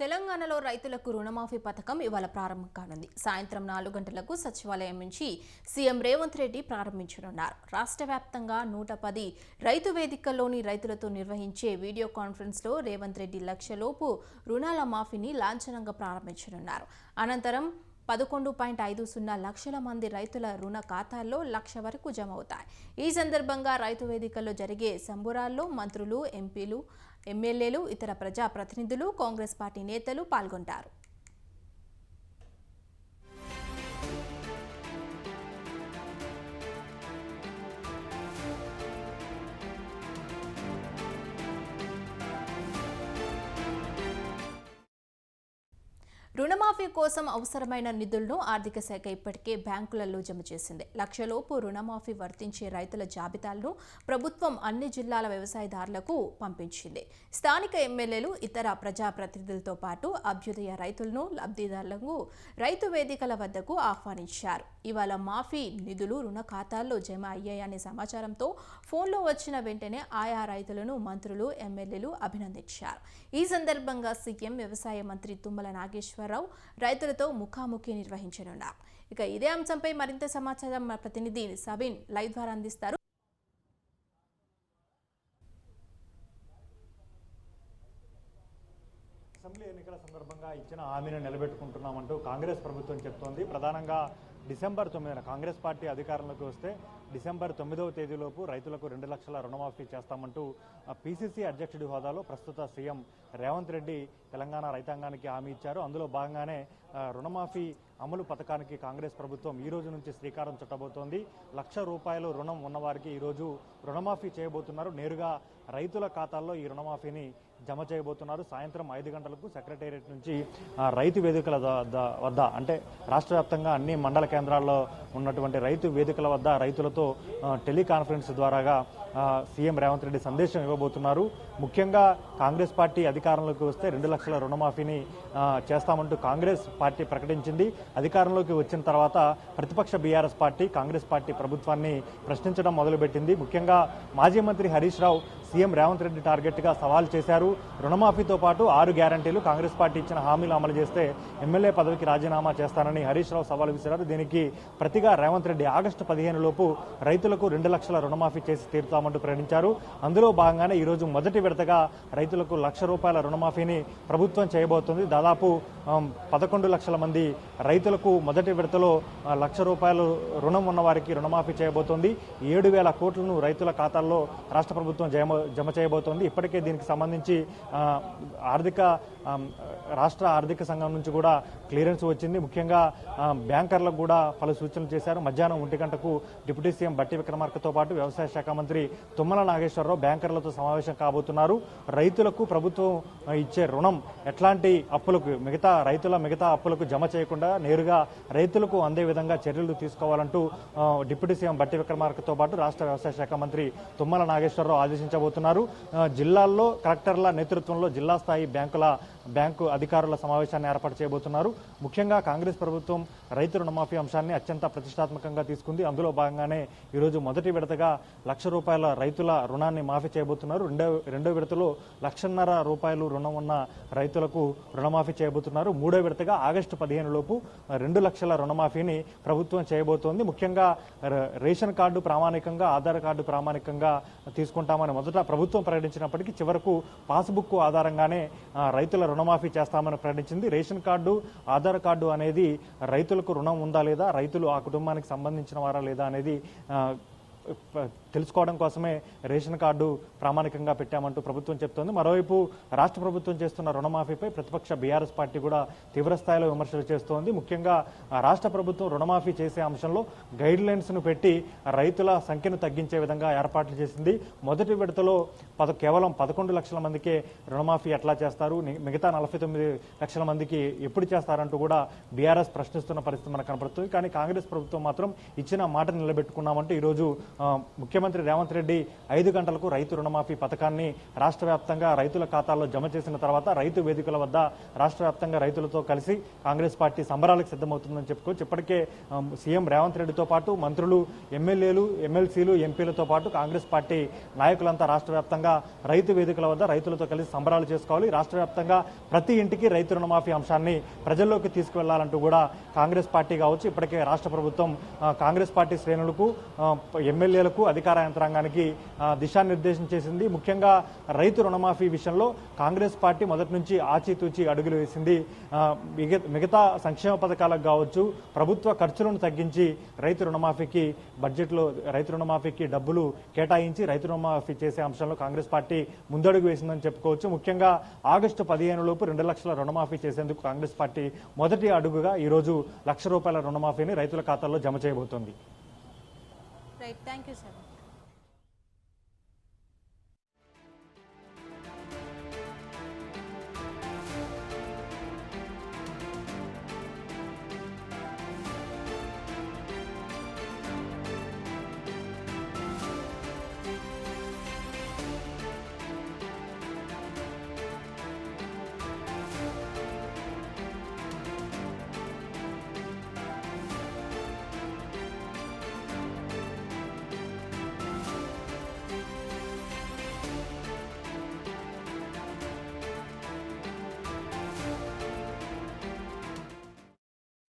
తెలంగాణలో రైతులకు రుణమాఫీ పథకం ఇవాళ ప్రారంభం కానుంది. సాయంత్రం నాలుగు గంటలకు సచివాలయం నుంచి సీఎం రేవంత్ రెడ్డి ప్రారంభించనున్నారు. రాష్ట్ర వ్యాప్తంగా నూట పది రైతు వేదికల్లోని రైతులతో నిర్వహించే వీడియో కాన్ఫరెన్స్లో రేవంత్ రెడ్డి లక్షలోపు రుణాల మాఫీని లాంఛనంగా ప్రారంభించనున్నారు. అనంతరం పదకొండు పాయింట్ ఐదు సున్నా లక్షల మంది రైతుల రుణ ఖాతాల్లో లక్ష వరకు జమ అవుతాయి ఈ సందర్భంగా రైతు వేదికల్లో జరిగే సంబురాల్లో మంత్రులు ఎంపీలు ఎమ్మెల్యేలు ఇతర ప్రజా ప్రతినిధులు కాంగ్రెస్ పార్టీ నేతలు పాల్గొంటారు. రుణమాఫీ కోసం అవసరమైన నిధులను ఆర్థిక శాఖ ఇప్పటికే బ్యాంకులలో జమ చేసింది. లక్షలోపు రుణమాఫీ వర్తించే రైతుల జాబితాలను ప్రభుత్వం అన్ని జిల్లాల వ్యవసాయదారులకు పంపించింది. స్థానిక ఎమ్మెల్యేలు ఇతర ప్రజాప్రతినిధులతో పాటు అభ్యుదయ రైతులను లబ్ధిదారులకు రైతు వేదికల వద్దకు ఆహ్వానించారు. ఇవాళ మాఫీ నిధులు రుణ ఖాతాల్లో జమ అయ్యాయనే సమాచారంతో ఫోన్లో వచ్చిన వెంటనే ఆయా రైతులను మంత్రులు ఎమ్మెల్యేలు అభినందించారు. ఈ సందర్భంగా సీఎం వ్యవసాయ మంత్రి తుమ్మల నాగేశ్వరరావు రైతులతో ముఖాముఖి నిర్వహించనున్నారు. ఇక ఇదే అంశంపై మరింత సమాచారం మా ప్రతినిధి సబీన్ లైవ్ ద్వారా అందిస్తారు. అసెంబ్లీ ఎన్నికల సందర్భంగా ఇచ్చిన హామీని నిలబెట్టుకుంటున్నామంటూ కాంగ్రెస్ ప్రభుత్వం చెప్తోంది. ప్రధానంగా డిసెంబర్ తొమ్మిదిన కాంగ్రెస్ పార్టీ అధికారంలోకి వస్తే డిసెంబర్ తొమ్మిదవ తేదీలోపు రైతులకు రెండు లక్షల రుణమాఫీ చేస్తామంటూ పీసీసీ అధ్యక్షుడి హోదాలో ప్రస్తుత సీఎం రేవంత్ రెడ్డి తెలంగాణ రైతాంగానికి హామీ ఇచ్చారు. అందులో భాగంగానే రుణమాఫీ అమలు పథకానికి కాంగ్రెస్ ప్రభుత్వం ఈ రోజు నుంచి శ్రీకారం చుట్టబోతోంది. లక్ష రూపాయలు రుణం ఉన్నవారికి ఈరోజు రుణమాఫీ చేయబోతున్నారు. నేరుగా రైతుల ఖాతాల్లో ఈ రుణమాఫీని జమ చేయబోతున్నారు. సాయంత్రం ఐదు గంటలకు సెక్రటేరియట్ నుంచి రైతు వేదికల వద్ద అంటే రాష్ట్ర వ్యాప్తంగా అన్ని మండల కేంద్రాల్లో ఉన్నటువంటి రైతు వేదికల వద్ద రైతులతో టెలికాన్ఫరెన్స్ ద్వారాగా సీఎం రేవంత్ రెడ్డి సందేశం ఇవ్వబోతున్నారు. ముఖ్యంగా కాంగ్రెస్ పార్టీ అధికారంలోకి వస్తే రెండు లక్షల రుణమాఫీని చేస్తామంటూ కాంగ్రెస్ పార్టీ ప్రకటించింది. అధికారంలోకి వచ్చిన తర్వాత ప్రతిపక్ష బీఆర్ఎస్ పార్టీ కాంగ్రెస్ పార్టీ ప్రభుత్వాన్ని ప్రశ్నించడం మొదలుపెట్టింది. ముఖ్యంగా మాజీ మంత్రి హరీష్ రావు సీఎం రేవంత్ రెడ్డి టార్గెట్గా సవాల్ చేశారు. రుణమాఫీతో పాటు ఆరు గ్యారంటీలు కాంగ్రెస్ పార్టీ ఇచ్చిన హామీలు అమలు చేస్తే ఎమ్మెల్యే పదవికి రాజీనామా చేస్తానని హరీష్ రావు సవాల్ విసిరారు. దీనికి ప్రతిగా రేవంత్ రెడ్డి ఆగస్టు పదిహేను లోపు రైతులకు రెండు లక్షల రుణమాఫీ చేసి చేస్తామంటూ ప్రకటించారు. అందులో భాగంగానే ఈ రోజు మొదటి విడతగా రైతులకు లక్ష రూపాయల రుణమాఫీని ప్రభుత్వం చేయబోతోంది. దాదాపు పదకొండు లక్షల మంది రైతులకు మొదటి విడతలో లక్ష రూపాయలు రుణం ఉన్న వారికి రుణమాఫీ చేయబోతోంది. ఏడు వేల కోట్లను రైతుల ఖాతాల్లో రాష్ట్ర ప్రభుత్వం జమ జమ చేయబోతోంది. ఇప్పటికే దీనికి సంబంధించి ఆర్థిక రాష్ట్ర ఆర్థిక సంఘం నుంచి కూడా క్లియరెన్స్ వచ్చింది. ముఖ్యంగా బ్యాంకర్లకు కూడా పలు సూచనలు చేశారు. మధ్యాహ్నం ఒంటి గంటకు డిప్యూటీ సీఎం బట్టి విక్రమార్కతో పాటు వ్యవసాయ శాఖ మంత్రి తుమ్మల నాగేశ్వరరావు బ్యాంకర్లతో సమావేశం కాబోతున్నారు. రైతులకు ప్రభుత్వం ఇచ్చే రుణం ఎట్లాంటి అప్పులకు మిగతా రైతుల మిగతా అప్పులకు జమ చేయకుండా నేరుగా రైతులకు అందే విధంగా చర్యలు తీసుకోవాలంటూ డిప్యూటీ సీఎం బట్టి విక్రమార్కతో పాటు రాష్ట్ర వ్యవసాయ శాఖ మంత్రి తుమ్మల నాగేశ్వరరావు ఆదేశించబోతున్నారు. జిల్లాల్లో కలెక్టర్ల నేతృత్వంలో జిల్లా స్థాయి బ్యాంకుల బ్యాంకు అధికారుల సమావేశాన్ని ఏర్పాటు చేయబోతున్నారు. ముఖ్యంగా కాంగ్రెస్ ప్రభుత్వం రైతు రుణమాఫీ అంశాన్ని అత్యంత ప్రతిష్టాత్మకంగా తీసుకుంది. అందులో భాగంగానే ఈరోజు మొదటి విడతగా లక్ష రూపాయల రైతుల రుణాన్ని మాఫీ చేయబోతున్నారు. రెండో రెండో విడతలో లక్షన్నర రూపాయలు రుణం ఉన్న రైతులకు రుణమాఫీ చేయబోతున్నారు. మూడో విడతగా ఆగస్టు పదిహేను లోపు రెండు లక్షల రుణమాఫీని ప్రభుత్వం చేయబోతోంది. ముఖ్యంగా ర- రేషన్ కార్డు ప్రామాణికంగా ఆధార్ కార్డు ప్రామాణికంగా తీసుకుంటామని మొదట ప్రభుత్వం ప్రకటించినప్పటికీ చివరకు పాస్బుక్ ఆధారంగానే రైతుల రుణమాఫీ చేస్తామని ప్రకటించింది. రేషన్ కార్డు ఆధార్ కార్డు అనేది రైతులకు రుణం ఉందా లేదా రైతులు ఆ కుటుంబానికి సంబంధించిన వారా లేదా అనేది తెలుసుకోవడం కోసమే రేషన్ కార్డు ప్రామాణికంగా పెట్టామంటూ ప్రభుత్వం చెప్తోంది. మరోవైపు రాష్ట్ర ప్రభుత్వం చేస్తున్న రుణమాఫీపై ప్రతిపక్ష బీఆర్ఎస్ పార్టీ కూడా తీవ్రస్థాయిలో విమర్శలు చేస్తోంది. ముఖ్యంగా రాష్ట్ర ప్రభుత్వం రుణమాఫీ చేసే అంశంలో గైడ్ లైన్స్ను పెట్టి రైతుల సంఖ్యను తగ్గించే విధంగా ఏర్పాట్లు చేసింది. మొదటి విడతలో పద కేవలం పదకొండు లక్షల మందికే రుణమాఫీ ఎట్లా చేస్తారు? మిగతా నలభై తొమ్మిది లక్షల మందికి ఎప్పుడు చేస్తారంటూ కూడా బీఆర్ఎస్ ప్రశ్నిస్తున్న పరిస్థితి మనకు కనపడుతుంది. కానీ కాంగ్రెస్ ప్రభుత్వం మాత్రం ఇచ్చిన మాట నిలబెట్టుకున్నామంటూ ఈరోజు ముఖ్యమంత్రి రేవంత్ రెడ్డి ఐదు గంటలకు రైతు రుణమాఫీ పథకాన్ని రాష్ట్ర వ్యాప్తంగా రైతుల ఖాతాల్లో జమ చేసిన తర్వాత రైతు వేదికల వద్ద రాష్ట్ర వ్యాప్తంగా రైతులతో కలిసి కాంగ్రెస్ పార్టీ సంబరాలకు సిద్ధమవుతుందని చెప్పుకోవచ్చు ఇప్పటికే సీఎం రేవంత్ రెడ్డితో పాటు మంత్రులు ఎమ్మెల్యేలు ఎమ్మెల్సీలు ఎంపీలతో పాటు కాంగ్రెస్ పార్టీ నాయకులంతా రాష్ట్ర వ్యాప్తంగా రైతు వేదికల వద్ద రైతులతో కలిసి సంబరాలు చేసుకోవాలి. రాష్ట్ర వ్యాప్తంగా ప్రతి ఇంటికి రైతు రుణమాఫీ అంశాన్ని ప్రజల్లోకి తీసుకువెళ్ళాలంటూ కూడా కాంగ్రెస్ పార్టీ కావచ్చు. ఇప్పటికే రాష్ట్ర ప్రభుత్వం కాంగ్రెస్ పార్టీ శ్రేణులకు ఎమ్మెల్యే ఎమ్మెల్యేలకు అధికార యంత్రాంగానికి దిశానిర్దేశం చేసింది. ముఖ్యంగా రైతు రుణమాఫీ విషయంలో కాంగ్రెస్ పార్టీ మొదటి నుంచి ఆచితూచి అడుగులు వేసింది. మిగతా సంక్షేమ పథకాలకు కావచ్చు ప్రభుత్వ ఖర్చులను తగ్గించి రైతు రుణమాఫీకి బడ్జెట్లో రైతు రుణమాఫీకి డబ్బులు కేటాయించి రైతు రుణమాఫీ చేసే అంశంలో కాంగ్రెస్ పార్టీ ముందడుగు వేసిందని చెప్పుకోవచ్చు. ముఖ్యంగా ఆగస్టు పదిహేను లోపు రెండు లక్షల రుణమాఫీ చేసేందుకు కాంగ్రెస్ పార్టీ మొదటి అడుగుగా ఈరోజు లక్ష రూపాయల రుణమాఫీని రైతుల ఖాతాల్లో జమ చేయబోతోంది. Right, thank you sir.